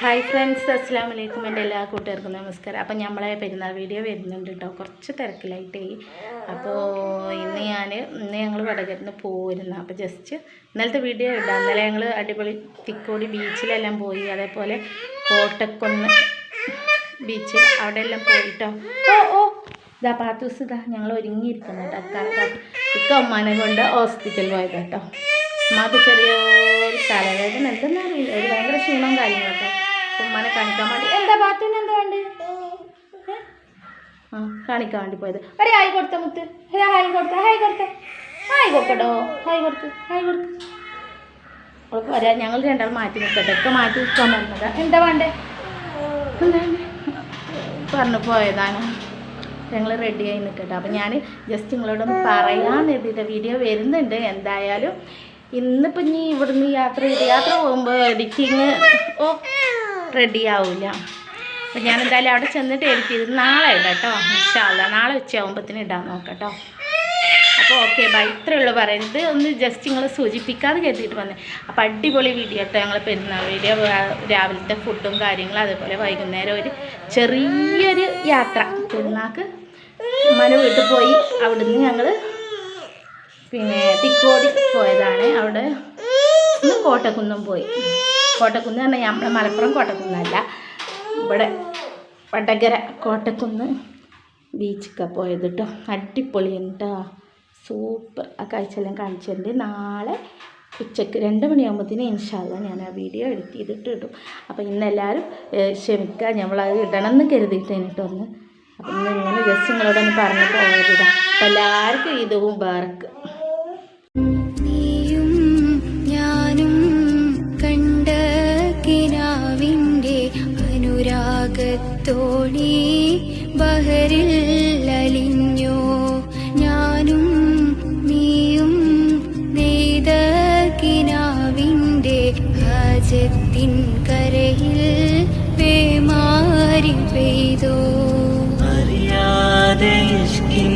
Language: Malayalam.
ഹായ് ഫ്രണ്ട്സ് അസ്സാം വലൈക്കും എന്റെ എല്ലാ കൂട്ടുകാർക്കും നമസ്കാരം. അപ്പം നമ്മളെ പെരുന്നാൾ വീഡിയോ വരുന്നുണ്ട് കേട്ടോ കുറച്ച് തിരക്കിലായിട്ടേ. അപ്പോൾ ഇന്ന് ഞാൻ ഇന്ന് ഞങ്ങൾ വടകരന്ന് പോയിരുന്നു അപ്പോൾ ജസ്റ്റ് ഇന്നലത്തെ വീഡിയോ ഇടാം. ഇന്നലെ ഞങ്ങൾ അടിപൊളി തിക്കോടി ബീച്ചിലെല്ലാം പോയി. അതേപോലെ കോട്ടക്കുന്ന് ബീച്ച് അവിടെ എല്ലാം പോയിട്ടോ ഇതാ പാത്തൂസ് ഇതാ ഞങ്ങൾ ഒരുങ്ങിയിരിക്കുന്നു കേട്ടോ അക്കാലത്ത് ഇക്ക ഉമ്മാനെ കൊണ്ട് ഹോസ്പിറ്റലിൽ പോയത് കേട്ടോ ഉമ്മാക്ക് ചെറിയൊരു തലവേദന എന്തെന്ന് അറിയില്ല. ഒരു ഭയങ്കര ക്ഷീണവും കാര്യങ്ങളൊക്കെ. ഉമ്മാനെ കാണിക്കാൻ വേണ്ടി എന്താ പാത്തൂന് എന്താ വേണ്ടി? ആ കാണിക്കാൻ വേണ്ടി പോയത്. ഒരു ഹായ് കൊടുത്ത മുത്ത്. ഒരു ഹായ് കൊടുത്ത ഹായ് കൊടുത്ത. ഹായ് കൊടുക്കട്ടോ ഹായ് കൊടുത്ത് ഹായ് കൊടുത്ത്. അവൾക്ക് വരാൻ ഞങ്ങൾ രണ്ടാൾ മാറ്റി നിൽക്കട്ടെ ഒക്കെ മാറ്റി നിൽക്കാൻ പറഞ്ഞതാ. എന്താ വേണ്ടേ? എന്താ? പറഞ്ഞു പോയതാണ്. ഞങ്ങൾ ആയി നിൽക്കട്ടെ അപ്പം ഞാൻ ജസ്റ്റ് നിങ്ങളോടൊന്ന് പറയാൻ എഴുതിയിട്ട് വീഡിയോ വരുന്നുണ്ട്. എന്തായാലും ഇന്നിപ്പോൾ ഇനി ഇവിടുന്ന് യാത്ര ചെയ്ത് യാത്ര പോകുമ്പോൾ എഡിറ്റിങ് ഓ റെഡി ആവില്ല അപ്പം ഞാൻ എന്തായാലും അവിടെ ചെന്നിട്ട് എഡിറ്റ് ചെയ്ത് നാളെ ഇടാം കേട്ടോ ഇഷ്ടമല്ല നാളെ ഉച്ചയാകുമ്പോഴത്തേന് ഇടാൻ നോക്കാം കേട്ടോ അപ്പോൾ ഓക്കെ ബൈ ഇത്രയേ ഉള്ളൂ പറയുന്നത്. ഒന്ന് ജസ്റ്റ് നിങ്ങൾ സൂചിപ്പിക്കാതെ കരുതിയിട്ട് വന്നേ. അപ്പോൾ അടിപൊളി വീഡിയോ കേട്ടോ ഞങ്ങൾ പെരുന്നാൾ വീഡിയോ രാവിലത്തെ ഫുഡും കാര്യങ്ങളും അതേപോലെ വൈകുന്നേരം ഒരു ചെറിയൊരു യാത്ര. പെരുന്നാൾക്ക് ഉമ്മാന്റെ വീട്ടിൽ പോയി. അവിടുന്ന് ഞങ്ങൾ പിന്നെ തിക്കോടി പോയതാണ്. അവിടെ കോട്ടക്കുന്നും പോയി. കോട്ടക്കുന്ന് പറഞ്ഞാൽ നമ്മുടെ മലപ്പുറം കോട്ടക്കുന്നല്ല ഇവിടെ വടകര കോട്ടക്കുന്ന് ബീച്ചൊക്കെ പോയത് കേട്ടോ അടിപൊളിയാണ് കേട്ടോ സൂപ്പർ. ആ കാഴ്ചയെല്ലാം കാണിച്ചിട്ടുണ്ട്. നാളെ ഉച്ചയ്ക്ക് രണ്ട് മണിയാകുമ്പോഴത്തേന് ഇൻഷാല്ല ഞാൻ ആ വീഡിയോ എഡിറ്റ് ചെയ്തിട്ട് ഇടും. അപ്പോൾ ഇന്നെല്ലാവരും ക്ഷമിക്കുക ഇടണം എന്ന് കരുതിയിട്ടേന് കേട്ടോ ഒന്ന്. അപ്പം ഇന്ന് ഇങ്ങനെ ജസ്റ്റ് നിങ്ങളോടൊന്ന് പറഞ്ഞു പോയതാ അപ്പം എല്ലാവർക്കും ഇതും ബാർക്ക് ോണി ബഹരിൽ കണ്ട നെഞ്ചത്തിൻ കരയിൽ പേമാരി പെയ്തോ? അറിയാതെ ഇഷ്കിൻ